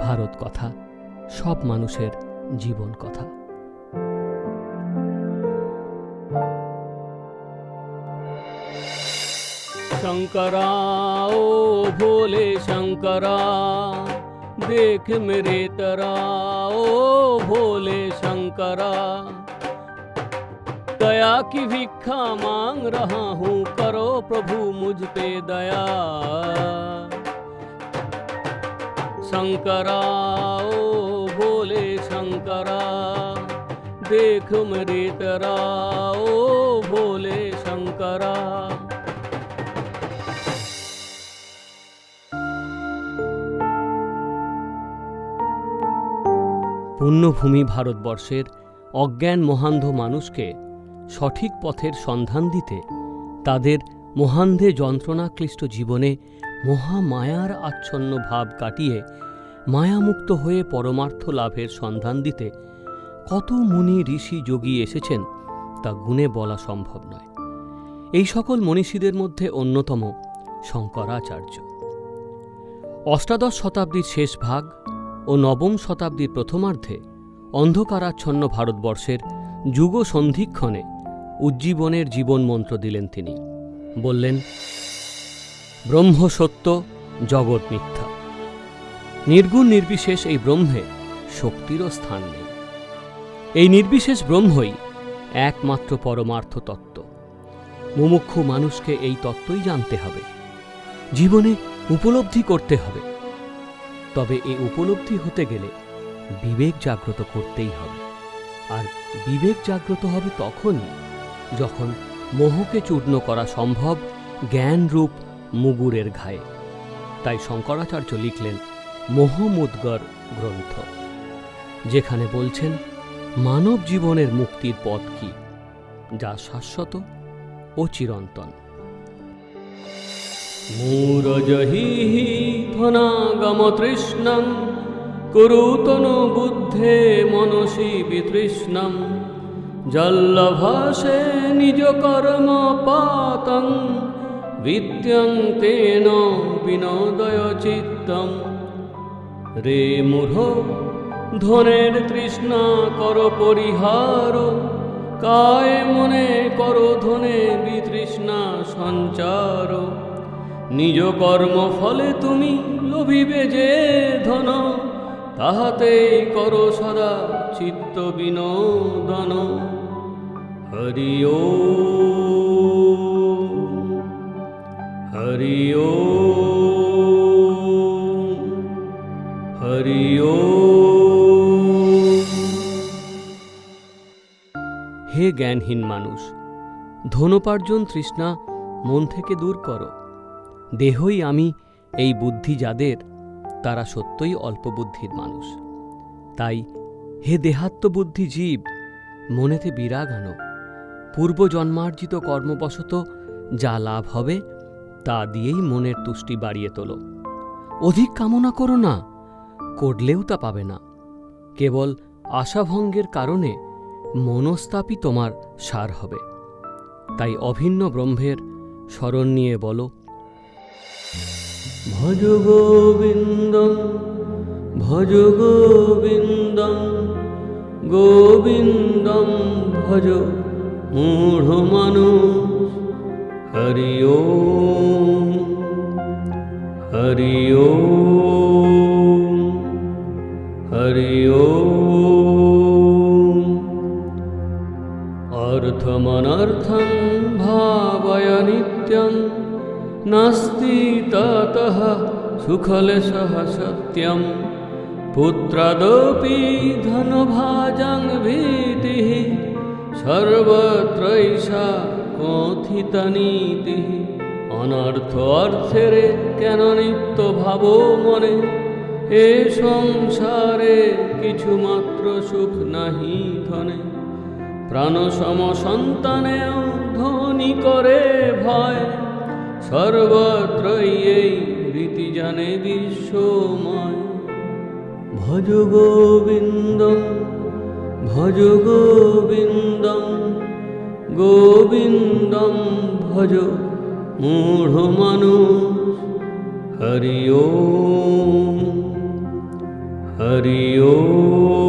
ভারত কথা সব মানুষের জীবন কথা शंकरा ओ भोले शंकरा देख मेरे तरा ओ भोले शंकरा दया की भिक्षा मांग रहा हूँ करो प्रभु मुझ पे दया शंकरा ओ भोले शंकरा देख मेरे तरा ओ भोले शंकरा পুণ্যভূমি ভারতবর্ষের অজ্ঞান মহান্ধ মানুষকে সঠিক পথের সন্ধান দিতে তাদের মহান্ধে যন্ত্রণাক্লিষ্ট জীবনে মহামায়ার আচ্ছন্ন ভাব কাটিয়ে মায়ামুক্ত হয়ে পরমার্থ লাভের সন্ধান দিতে কত মুনি ঋষি যোগী এসেছেন তা গুণে বলা সম্ভব নয়। এই সকল মনীষীদের মধ্যে অন্যতম শঙ্করাচার্য। অষ্টাদশ শতাব্দীর শেষ ভাগ ও নবম শতাব্দীর প্রথমার্ধে অন্ধকারাচ্ছন্ন ভারতবর্ষের যুগ সন্ধিক্ষণে উজ্জীবনের জীবন মন্ত্র দিলেন তিনি। বললেন ব্রহ্ম সত্য জগৎ মিথ্যা। নির্গুণ নির্বিশেষ এই ব্রহ্মে শক্তিরও স্থান নেই। এই নির্বিশেষ ব্রহ্মই একমাত্র পরমার্থ তত্ত্ব। মুমুক্ষু মানুষকে এই তত্ত্বই জানতে হবে। জীবনে উপলব্ধি করতে হবে। তবে এই উপলব্ধি হতে গেলে বিবেক জাগ্রত করতেই হবে। আর বিবেক জাগ্রত হবে তখনই যখন মোহকে চূর্ণ করা সম্ভব জ্ঞানরূপ মুগুরের ঘায়ে। তাই শঙ্করাচার্য লিখলেন মোহমুদ্গর গ্রন্থ। যেখানে বলছেন, মানব জীবনের মুক্তির পথ কি, যা শাশ্বত ও চিরন্তন? মূরজহি ধনাগমতৃষ্ণম বুদ্ধে মনসি বিতৃষ্ণম, জল্লভাসে নিজ কর্ম পাতং विद्यं तेन विनोदयचित्तं রে মূঢ় ধনের তৃষ্ণা কর পরিহার কায় মনে কর ধনে বিতৃষ্ণা সঞ্চার নিজ কর্ম ফলে তুমি লোভিবে যে ধন তাহাতে করো সদা চিত্ত বিনোদন হরি ও হে জ্ঞানহীন মানুষ ধনোপার্জন তৃষ্ণা মন থেকে দূর করো। দেহই আমি, এই বুদ্ধি যাদের, তারা সত্যই অল্প বুদ্ধির মানুষ। তাই হে দেহাত্মবুদ্ধি জীব, মনেতে বিরাগ আনো। পূর্বজন্মার্জিত কর্মবশত যা লাভ হবে তা দিয়েই মনের তুষ্টি বাড়িয়ে তোলো। অধিক কামনা করো না, করলেও তা পাবে না। কেবল আশাভঙ্গের কারণে মনস্তাপই তোমার সার হবে। তাই অভিন্ন ব্রহ্মের স্মরণ নিয়ে বলো। ভজ গোবিন্দম ভজ গোবিন্দম গোবিন্দম ভজ মূঢ় মানুষ, হরি ওম। ওম হরি ওম অর্থমনর্থং ভাবয় নিত্যং নাস্তি ততঃ সুখলেশः সত্যম পুত্রাদপি ধনভাজং ভীতিः সর্বত্রৈষা কথিত নীতি অনর্থ অর্থের কেন নিত্য ভাব মনে? এ সংসারে কিছু মাত্র সুখ নাহি ধনে। প্রাণ সম সন্তানেও ধনী করে ভয়। সর্বত্রই এই রীতি জানে বিশ্বময় ভজ গোবিন্দম ভজ গোবিন্দম গোবিন্দম ভজ মূঢ় মানুষ হরি ওম।